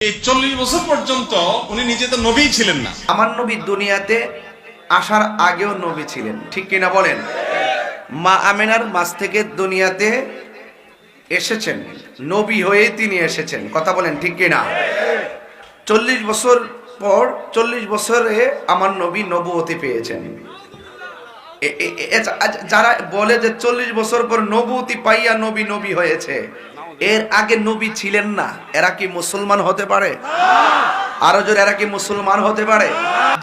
এই চল্লিশ বছর পর্যন্ত উনি নিজে তো নবী ছিলেন না। আমার নবী দুনিয়াতে আসার আগেও নবী ছিলেন, ঠিক কিনা বলেন? মা আমেনার মাছ থেকে দুনিয়াতে এসেছেন, নবী হয়ে তিনি এসেছেন, কথা বলেন ঠিক কিনা? চল্লিশ বছর পর, চল্লিশ বছরে আমার নবী নবুয়তি পেয়েছেন। এ- আজ- যারা বলে যে চল্লিশ বছর পর নবুতি পাইয়া নবী নবী হয়েছে এর আগে নবী ছিলেন না, এরা কি মুসলমান হতে পারে? আরও জোর, এরা কি মুসলমান হতে পারে?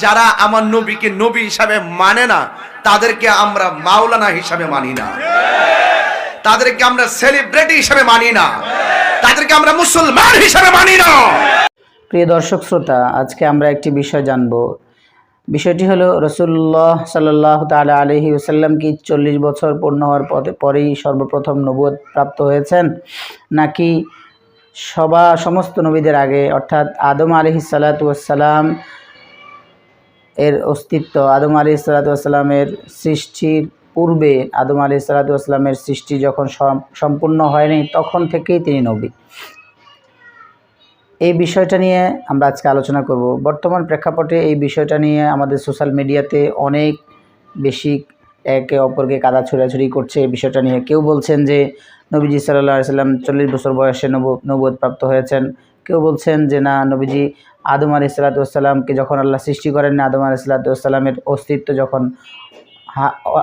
যারা আমার নবীকে নবী হিসাবে মানে না, তাদেরকে আমরা মাওলানা হিসাবে মানি না। তাদেরকে আমরা সেলিব্রিটি হিসাবে মানি না। তাদেরকে আমরা মুসলমান হিসাবে মানি না। প্রিয় দর্শক শ্রোতা, আজকে আমরা একটি বিষয় জানব। বিষয়টি হলো রসুল্লাহ সাল্লাহ তালা আলহি ওসাল্লাম কি চল্লিশ বছর পূর্ণ হওয়ার পথে পরেই সর্বপ্রথম নবুয়ত প্রাপ্ত হয়েছেন, নাকি সবা, সমস্ত নবীদের আগে? অর্থাৎ আদম আলহি সালাতাম এর অস্তিত্ব, আদম আলি সালাতামের সৃষ্টির পূর্বে আদম আলি সালাতামের সৃষ্টি যখন সম্পূর্ণ হয়নি, তখন থেকেই তিনি নবী। এই বিষয়টা নিয়ে আমরা আজকে আলোচনা করব। বর্তমান প্রেক্ষাপটে এই বিষয়টা নিয়ে আমাদের সোশ্যাল মিডিয়াতে অনেক বেশি একে অপরকে কাদা ছোড়াছুড়ি করছে এই বিষয়টা নিয়ে। কেউ বলছেন যে নবীজি সাল্লাহ সাল্লাম চল্লিশ বছর বয়সে নব নবদ প্রাপ্ত হয়েছেন। কেউ বলছেন যে না, নবীজি আদম আলি সাল্লাতামকে যখন আল্লাহ সৃষ্টি করেন না, আদম আলি সাল্লাতামের অস্তিত্ব যখন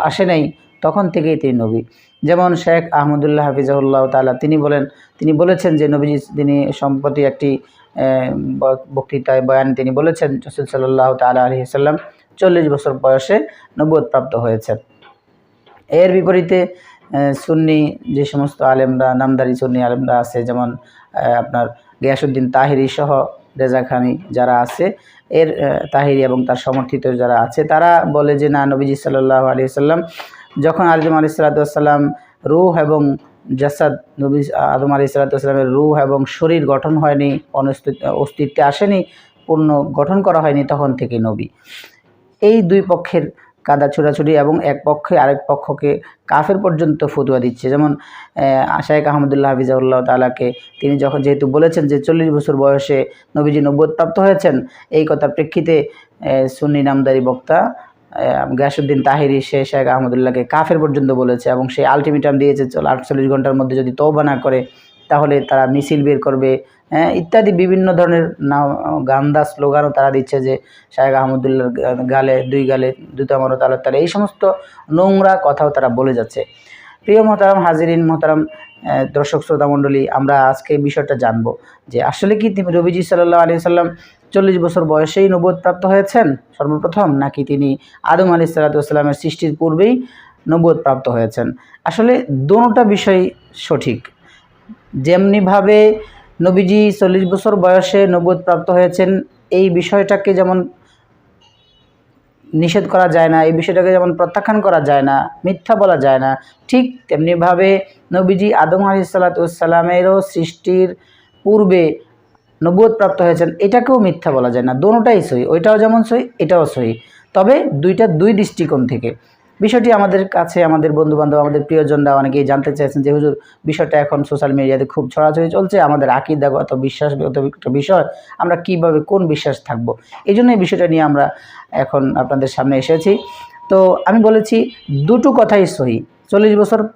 আসে নাই, তখন থেকেই তিনি নবী। যেমন শেখ আহমদুল্লাহ হাফিজাহুল্লাহ তালা তিনি বলেন তিনি বলেছেন যে নবীজি, তিনি সম্প্রতি একটি বক্তৃতায় বয়ান তিনি বলেছেন, রসুল সাল্লাহ তালা আলহি সাল্লাম চল্লিশ বছর বয়সে নবুয়ত প্রাপ্ত হয়েছেন। এর বিপরীতে সুন্নি যে সমস্ত আলেমরা, নামদারি সুন্নি আলেমরা আছে, যেমন আপনার গিয়াসুদ্দিন তাহিরি সহ রেজা খানি যারা আছে, এর তাহিরি এবং তার সমর্থিত যারা আছে, তারা বলে যে না, নবীজি সাল্লাহ আলী সাল্লাম যখন আলিম আলি সাল্লাতাম রুহ এবং জাসাদ নবী আদম আলি সাল্লাতামের রুহ এবং শরীর গঠন হয়নি অস্তিত্বে আসেনি, পূর্ণ গঠন করা হয়নি তখন থেকে নবী। এই দুই পক্ষের কাদা ছোড়াছুড়ি এবং এক পক্ষে আরেক পক্ষকে কাফের পর্যন্ত ফতুয়া দিচ্ছে। যেমন আশায়েক আহমদুল্লাহ হাফিজাউল্লাহ তালাকে তিনি যখন যেহেতু বলেছেন যে চল্লিশ বছর বয়সে নবীজি নব্বত প্রাপ্ত হয়েছেন, এই কথার প্রেক্ষিতে সুন্নি নামদারি বক্তা আহ, গাসুদ্দিন তাহিরি সে শেখ আহমদুল্লাহকে কাফের পর্যন্ত বলেছে এবং সে আলটিমেটাম দিয়েছে চল আটচল্লিশ ঘণ্টার মধ্যে যদি তৌবা না করে তাহলে তারা মিছিল বের করবে। হ্যাঁ ইত্যাদি বিভিন্ন ধরনের নাম গান্দা স্লোগানও তারা দিচ্ছে যে শাহেখ আহমদুল্লাহর গা- গালে দুই গালে দুটা মরত আল্লাহ তালা এই সমস্ত নোংরা কথাও তারা বলে যাচ্ছে। প্রিয় মোহতারাম হাজিরিন মোহতারাম দর্শক শ্রোতা মণ্ডলী আমরা আজকে বিষয়টা জানব যে আসলে কি রবিজি সাল্লাহ আলী সাল্লাম চল্লিশ বছর বয়সেই নবোধ প্রাপ্ত হয়েছেন। সর্বপ্রথম নাকি তিনি আদম আলী সাল্লাতামের সৃষ্টির পূর্বেই নবোধ প্রাপ্ত হয়েছেন। আসলে দোনোটা বিষয় সঠিক। যেমনিভাবে নবীজি চল্লিশ বছর বয়সে নবোধ প্রাপ্ত হয়েছেন, এই বিষয়টাকে যেমন নিষেধ করা যায় না, এই বিষয়টাকে যেমন প্রত্যাখ্যান করা যায় না, মিথ্যা বলা যায় না, ঠিক তেমনিভাবে নবীজি আদম আলি সাল্লাতামেরও সৃষ্টির পূর্বে নব্বত প্রাপ্ত হয়েছেন, এটাকেও মিথ্যা বলা যায় না। দোনোটাই সহি, ওইটাও যেমন সহি, এটাও সহি। তবে দুইটা দুই দৃষ্টিকোণ থেকে। বিষয়টি আমাদের কাছে, আমাদের বন্ধুবান্ধব, আমাদের প্রিয়জনরা অনেকেই জানতে চাইছেন যে, হুজুর, বিষয়টা এখন সোশ্যাল মিডিয়াতে খুব ছড়াছড়ি চলছে, আমাদের আকিদাগত বিশ্বাসগত একটা বিষয়, আমরা কীভাবে কোন বিশ্বাস থাকব? এই জন্য এই বিষয়টা নিয়ে আমরা এখন আপনাদের সামনে এসেছি। তো আমি বলেছি, দুটো কথাই সহি। চল্লিশ বছর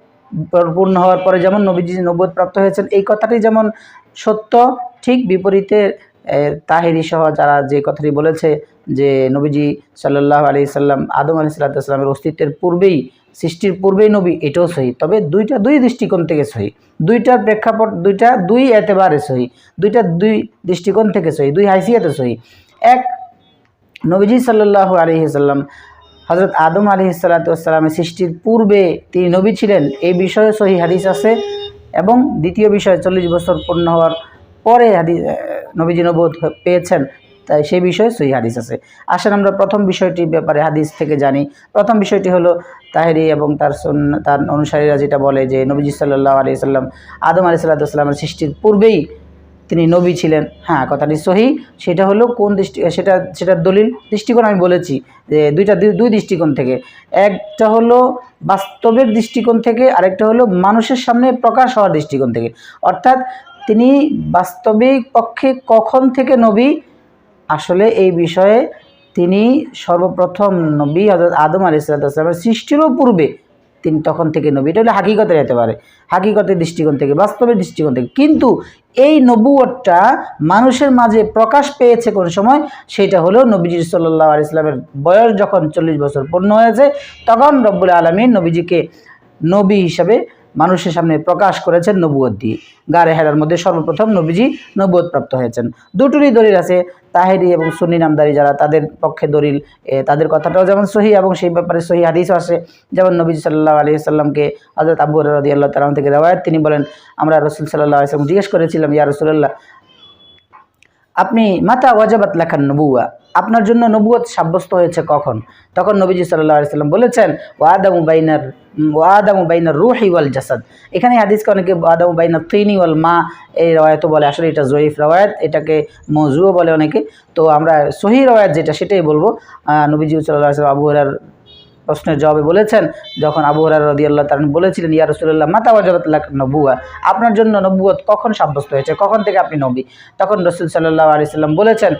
পর- পূর্ণ হওয়ার পরে যেমন নবীজি নব্বত প্রাপ্ত হয়েছেন, এই কথাটি যেমন সত্য, ঠিক বিপরীতে তাহেরি সহ যারা যে কথাটি বলেছে যে নবীজি সাল্লাহ আলি সাল্লাম, আদম আলি সাল্লাতামের অস্তিত্বের পূর্বেই, সৃষ্টির পূর্বেই নবী এটাও সহি। তবে দুইটা, দুই দৃষ্টিকোণ থেকে সহি। দুইটার প্রেক্ষাপট, দুইটা দুই এতেবারে সহি। দুইটা দুই দৃষ্টিকোণ থেকে সহি। দুই হাইসিয়াতে সহি। এক, নবীজি সাল্লাহ আলহি সাল্লাম হজরত আদম আলি সাল্লাতামের সৃষ্টির পূর্বে তিনি নবী ছিলেন। এই বিষয়ে সহি হাদিস আছে। এবং দ্বিতীয় বিষয়, চল্লিশ বছর পূর্ণ হওয়ার পরে হাদি নবীজি নবোধ পেয়েছেন, তাই সেই বিষয়ে সই হাদিস আছে। আসেন আমরা প্রথম বিষয়টির ব্যাপারে হাদিস থেকে জানি। প্রথম বিষয়টি হলো তাহেরি এবং তার তার অনুসারীরা যেটা বলে যে, নবীজি সাল্লাহ আলি সাল্লাম আদম আলি সাল্লাতামের সৃষ্টির পূর্বেই তিনি নবী ছিলেন। হ্যাঁ কথাটি সহি। সেটা হলো কোন দৃষ্টি, সেটা, সেটার দলিল, দৃষ্টিকোণ আমি বলেছি যে দুইটা দুই দৃষ্টিকোণ থেকে। একটা হলো বাস্তবের দৃষ্টিকোণ থেকে, আরেকটা হলো মানুষের সামনে প্রকাশ হওয়ার দৃষ্টিকোণ থেকে। অর্থাৎ তিনি বাস্তবিক পক্ষে কখন থেকে নবী? আসলে এই বিষয়ে তিনি সর্বপ্রথম নবী হজরত আদম আলি সাল্লামের সৃষ্টিরও পূর্বে তিনি তখন থেকে নবী, এটা হলো হাকিকতের যেতে পারে হাকিকতের দৃষ্টিকোণ থেকে, বাস্তবের দৃষ্টিকোণ থেকে। কিন্তু এই নবুয়টা মানুষের মাঝে প্রকাশ পেয়েছে কোন সময়? সেটা হলো নবীজি সাল্লাহ ইসলামের বয়স যখন চল্লিশ বছর পূর্ণ হয়েছে, তখন রব্বুল আলমী নবীজিকে নবী হিসাবে মানুষের সামনে প্রকাশ করেছেন নবুয়ত দিয়ে। গারে হেরার মধ্যে সর্বপ্রথম নবীজি নবুয়ত প্রাপ্ত হয়েছেন। দুটোরই দলিল আছে, তাহেরি এবং সুনি নামদারি যারা, তাদের পক্ষে দলিল তাদের কথাটাও যেমন সহি এবং সেই ব্যাপারে সহি হাদিসও আসে যেমন নবীজি সাল্লাহ আলি সাল্লামকে হজরত রদি আল্লাহ তালাম থেকে রেওয়ায়ত, তিনি বলেন, আমরা রসুল সাল্লাহ আসলাম জিজ্ঞেস করেছিলাম, ইয়া রসুল্লাহ আপনি মাতা ওয়াজাবাত লেখান নবুয়া আপনার জন্য নবুয়ত সাব্যস্ত হয়েছে কখন? তখন নবীজি সাল্লাহ সাল্লাম বলেছেন, ওয়াদামু বাইনার ওয়াদামু বাইনার রুহি ওয়াল জাসাদ। এখানে হাদিসকে অনেকে ওয়াদামু বাইনার তিনি মা এই রওয়ায়তও বলে, আসলে এটা জয়ীফ রওয়ায়ত, এটাকে মজুও বলে অনেকে। তো আমরা সহি রওয়ায়ত যেটা, সেটাই বলব। নবীজি সাল্লাহ আবু হরার প্রশ্নের জবাবে বলেছেন, যখন আবু হরার রদি আল্লাহ তার বলেছিলেন, ইয়া রসুল্লাহ মাতা ওয়াজাবাত নবুয়া আপনার জন্য নবুয়ত কখন সাব্যস্ত হয়েছে? কখন থেকে আপনি নবী? তখন রসুল সাল্লাহ আলি সাল্লাম বলেছেন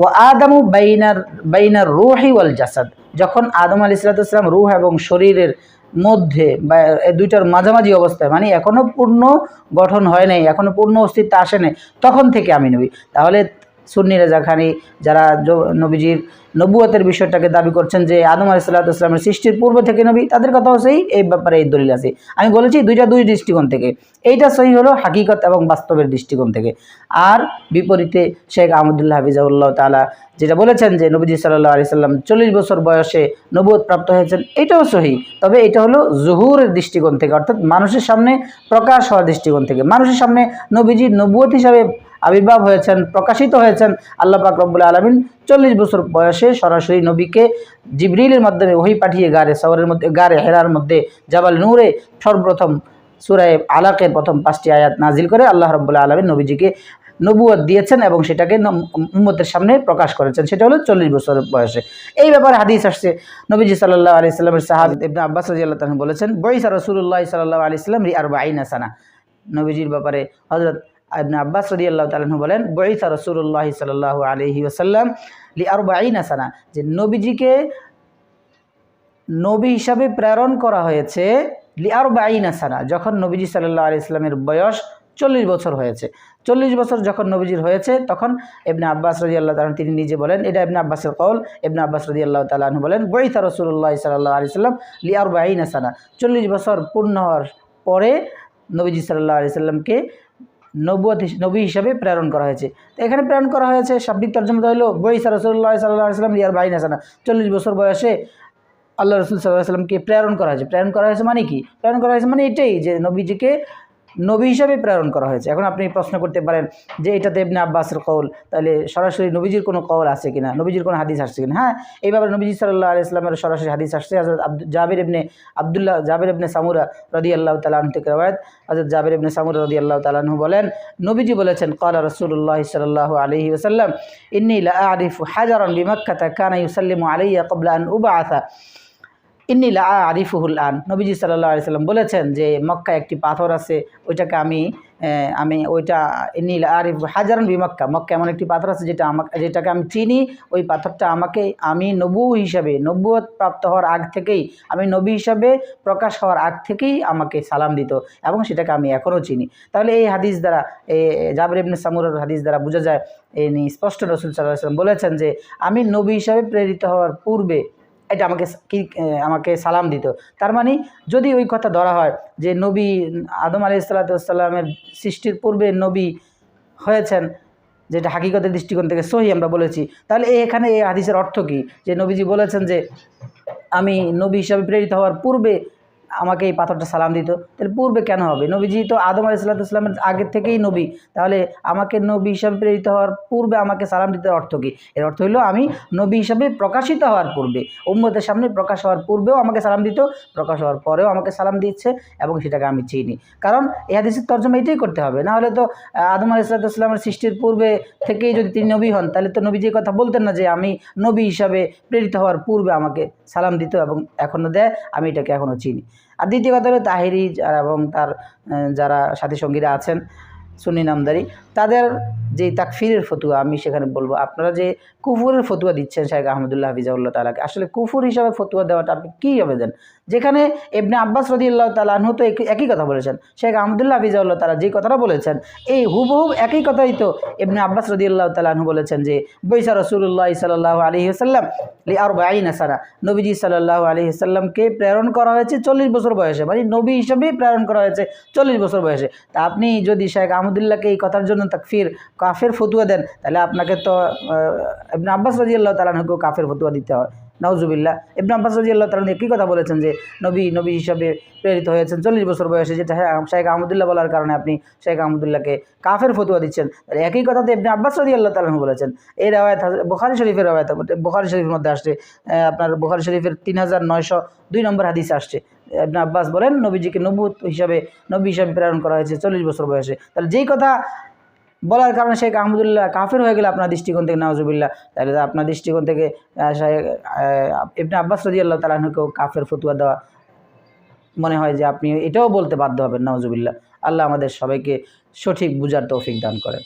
ও আদামু বাইনার বাইনার রুহি ওয়াল জাসাদ। যখন আদম আলি সাল্লাম রুহ এবং শরীরের মধ্যে বা দুইটার মাঝামাঝি অবস্থায় মানে এখনও পূর্ণ গঠন হয় নাই এখনও পূর্ণ অস্তিত্ব আসে নাই, তখন থেকে আমি নবী। তাহলে সুন্নি রেজা খানি যারা নবীজির নবুয়তের বিষয়টাকে দাবি করছেন যে আদম আলি সাল্লাহামের সৃষ্টির পূর্ব থেকে নবী, তাদের কথাও সেই, এই ব্যাপারে এই দলিল আছে। আমি বলেছি দুইটা দুই দৃষ্টিকোণ থেকে। এইটা সহি হলো হাকিকত এবং বাস্তবের দৃষ্টিকোণ থেকে। আর বিপরীতে শেখ আহমদুল্লাহ হাফিজাউল্লাহ তালা যেটা বলেছেন যে নবীজি সাল্লাহ আলি সাল্লাম চল্লিশ বছর বয়সে নবুয়ত প্রাপ্ত হয়েছেন, এটাও সহি। তবে এটা হলো জহুরের দৃষ্টিকোণ থেকে, অর্থাৎ মানুষের সামনে প্রকাশ হওয়ার দৃষ্টিকোণ থেকে। মানুষের সামনে নবীজি নবুয়ত হিসাবে আবির্ভাব হয়েছেন, প্রকাশিত হয়েছেন আল্লাহ পাক রব্বুল আলমিন। চল্লিশ বছর বয়সে সরাসরি নবীকে জিবরিলের মাধ্যমে ওহি পাঠিয়ে গারে সওয়ারের মধ্যে, গারে হেরার মধ্যে, জাবাল নূরে সর্বপ্রথম সুরায় আলাকের প্রথম পাঁচটি আয়াত নাজিল করে আল্লাহ রব্বুল্লাহ আলমিন নবীজিকে নবুয়ত দিয়েছেন এবং সেটাকে উম্মতের সামনে প্রকাশ করেছেন। সেটা হলো চল্লিশ বছর বয়সে। এই ব্যাপারে হাদিস আসছে। নবীজি সাল্লাহ আলি সাল্লামের সাহাব ইবনা আব্বাস রাজি আল্লাহ বলেছেন বৈসা রসুল্লাহ সাল্লাহ আলি সাল্লাম রি আর বাইনা নবীজির ব্যাপারে হজরত ইবনে আব্বাস রদি আল্লাহ তালন বলেন বৈসা রসুল্লাহ সাল্লাহ আলহি ওসাল্লাম লি আর বাইনা সানা যে নবীজিকে নবী হিসাবে প্রেরণ করা হয়েছে লিয়ার বাইনা সানা, যখন নবীজি সাল্লাহ আলি ইসলামের বয়স চল্লিশ বছর হয়েছে। চল্লিশ বছর যখন নবীজির হয়েছে, তখন এবনে আব্বাস রদি আল্লাহ তালন তিনি নিজে বলেন, এটা এবনে আব্বাসের কল এবনে আব্বাস রদি আল্লাহ তালন বলেন বৈতা রসুল্লাহ সাল্লাহ আলি সাল্লাম লিয়ার বাইনা সানা চল্লিশ বছর পূর্ণ হওয়ার পরে নবীজি সাল্লাহ আলি সাল্লামকে নবুয়ত নবী হিসাবে প্রেরণ করা হয়েছে। তো এখানে প্রেরণ করা হয়েছে, শাব্দিক তর্জমা হলো বৈসা রসুল্লাহ সাল্লাহ সাল্লাম ইয়ার ভাই সানা চল্লিশ বছর বয়সে আল্লাহ রসুল সাল্লাহ সাল্লামকে প্রেরণ করা হয়েছে। প্রেরণ করা হয়েছে মানে কি? প্রেরণ করা হয়েছে মানে এটাই যে নবীজিকে নবী হিসাবে প্রেরণ করা হয়েছে। এখন আপনি প্রশ্ন করতে পারেন যে এটাতে ইবনে আব্বাসের কৌল তাহলে সরাসরি নবীজির কোনো কৌল আছে কিনা? নবীজির কোনো হাদিস আসছে কিনা? হ্যাঁ এই ব্যাপারে নবীজি সাল্লাহ আলি ইসলামের সরাসরি হাদিস আসছে। হজরত জাবির ইবনে আবদুল্লাহ, জাবির ইবনে সামুরা রদি আল্লাহ তালাহ থেকে রবায়ত হজরত জাবির ইবনে সামুরা রদি আল্লাহ তালাহু বলেন, নবীজি বলেছেন কলা রসুল্লাহ সাল্লাহ আলহি ওসাল্লাম ইন্নি আরিফ হাজারন বিমাক্কাতা কানা ইউসাল্লিমু আলাইয়া কবলা উবাআথা ইন্নি লা আরিফুহুল আন। নবীজি সাল্লাহ আলি সাল্লাম বলেছেন যে মক্কা একটি পাথর আছে, ওইটাকে আমি আমি ওইটা ইন্নি লা আরিফ, হাজারান বি মক্কা এমন একটি পাথর আছে যেটা আমাকে, যেটাকে আমি চিনি। ওই পাথরটা আমাকে, আমি নবু হিসাবে, নবুয়ত প্রাপ্ত হওয়ার আগ থেকেই, আমি নবী হিসাবে প্রকাশ হওয়ার আগ থেকেই আমাকে সালাম দিত এবং সেটাকে আমি এখনও চিনি। তাহলে এই হাদিস দ্বারা জাবির ইবনে সামুরের হাদিস দ্বারা বোঝা যায় এই স্পষ্ট রসুল সাল্লাহ সাল্লাম বলেছেন যে, আমি নবী হিসাবে প্রেরিত হওয়ার পূর্বে এটা আমাকে কি আমাকে সালাম দিত। তার মানে যদি ওই কথা ধরা হয় যে নবী আদম আলি সাল্লাতামের সৃষ্টির পূর্বে নবী হয়েছেন, যেটা হাকিকতের দৃষ্টিকোণ থেকে সহি আমরা বলেছি, তাহলে এখানে এই হাদিসের অর্থ কী? যে নবীজি বলেছেন যে আমি নবী হিসাবে প্রেরিত হওয়ার পূর্বে আমাকে এই পাথরটা সালাম দিত। তাহলে পূর্বে কেন হবে? নবীজি তো আদম আলি আলাইসাল্লামের আগের থেকেই নবী। তাহলে আমাকে নবী হিসাবে প্রেরিত হওয়ার পূর্বে আমাকে সালাম দিতে অর্থ কী? এর অর্থ হলো আমি নবী হিসাবে প্রকাশিত হওয়ার পূর্বে, উম্মতের সামনে প্রকাশ হওয়ার পূর্বেও আমাকে সালাম দিত, প্রকাশ হওয়ার পরেও আমাকে সালাম দিচ্ছে এবং সেটাকে আমি চিনি। কারণ এই হাদিসের তর্জমা এটাই করতে হবে। না হলে তো আদম আলাইসাল্লামের সৃষ্টির পূর্বে থেকেই যদি তিনি নবী হন, তাহলে তো নবীজি কথা বলতেন না যে আমি নবী হিসাবে প্রেরিত হওয়ার পূর্বে আমাকে সালাম দিত এবং এখনও দেয়, আমি এটাকে এখনও চিনি। আর দ্বিতীয় কথা হলো তাহিরি এবং তার যারা সাথী সঙ্গীরা আছেন সুন্নি নামদারি, তাদের যে তাকফিরের ফতুয়া, আমি সেখানে বলব, আপনারা যে কুফুরের ফতুয়া দিচ্ছেন শাহেখ আহমদুল্লাহ হাফিজাউল্লাহ তালাকে আসলে কুফুর হিসাবে ফতুয়া দেওয়াটা আপনি কী হবে দেন? যেখানে এবনে আব্বাস রদিউল্লাহ তালাহু তো একই- কথা বলেছেন, শেখ আহমদুল্লাহ হাফিজাউল্লাহ তালা যে কথাটা বলেছেন, এই হুবহুব একই কথাই তো এবনে আব্বাস রদিউল্লাহ তালাহু বলেছেন যে বৈসা রসুল্লাহ সাল্লাহ আলী সাল্লাম লি আর বাইন আসারা নবীজি সাল্লাহ আলী সাল্লামকে প্রেরণ করা হয়েছে চল্লিশ বছর বয়সে মানে নবী হিসাবেই প্রেরণ করা হয়েছে চল্লিশ বছর বয়সে। তা আপনি যদি শেখ আহমদুল্লাহকে এই কথার জন্য তাকফির কাফের ফতুয়া দেন তাহলে আপনাকে তো ইবনে আব্বাস রাজি আল্লাহ তালাহকেও কাফের ফতুয়া দিতে হয়। নওজুবিল্লাহ ইবনে আব্বাস রাজি আল্লাহ তালাহ একই কথা বলেছেন যে নবী নবী হিসাবে প্রেরিত হয়েছেন চল্লিশ বছর বয়সে যেটা হ্যাঁ, শেখ আহমদুল্লাহ বলার কারণে আপনি শেখ আহমদুল্লাহকে কাফের ফতুয়া দিচ্ছেন। তাহলে একই কথা তো ইবনে আব্বাস রাজি আল্লাহ তালাহ বলেছেন। এই রেওয়ায়ত বোখারি শরীফের রেওয়ায়ত বোখারি শরীফের মধ্যে আসছে আপনার বোখারি শরীফের তিন হাজার নয়শো দুই নম্বর হাদিসে আসছে। ইবনে আব্বাস বলেন, নবীজিকে নবুত হিসাবে, নবী হিসাবে প্রেরণ করা হয়েছে চল্লিশ বছর বয়সে। তাহলে যেই কথা বলার কারণে শেখ আহমদুল্লাহ কাফের হয়ে গেলে আপনার দৃষ্টিকোণ থেকে নওয়াজুবিল্লাহ তাহলে আপনার দৃষ্টিকোণ থেকে ইবনে আব্বাস রাজি আল্লাহ তালাহকেও কাফের ফতুয়া দেওয়া মনে হয় যে আপনি এটাও বলতে বাধ্য হবেন নওয়াজুবিল্লাহ আল্লাহ আমাদের সবাইকে সঠিক বুঝার তৌফিক দান করেন।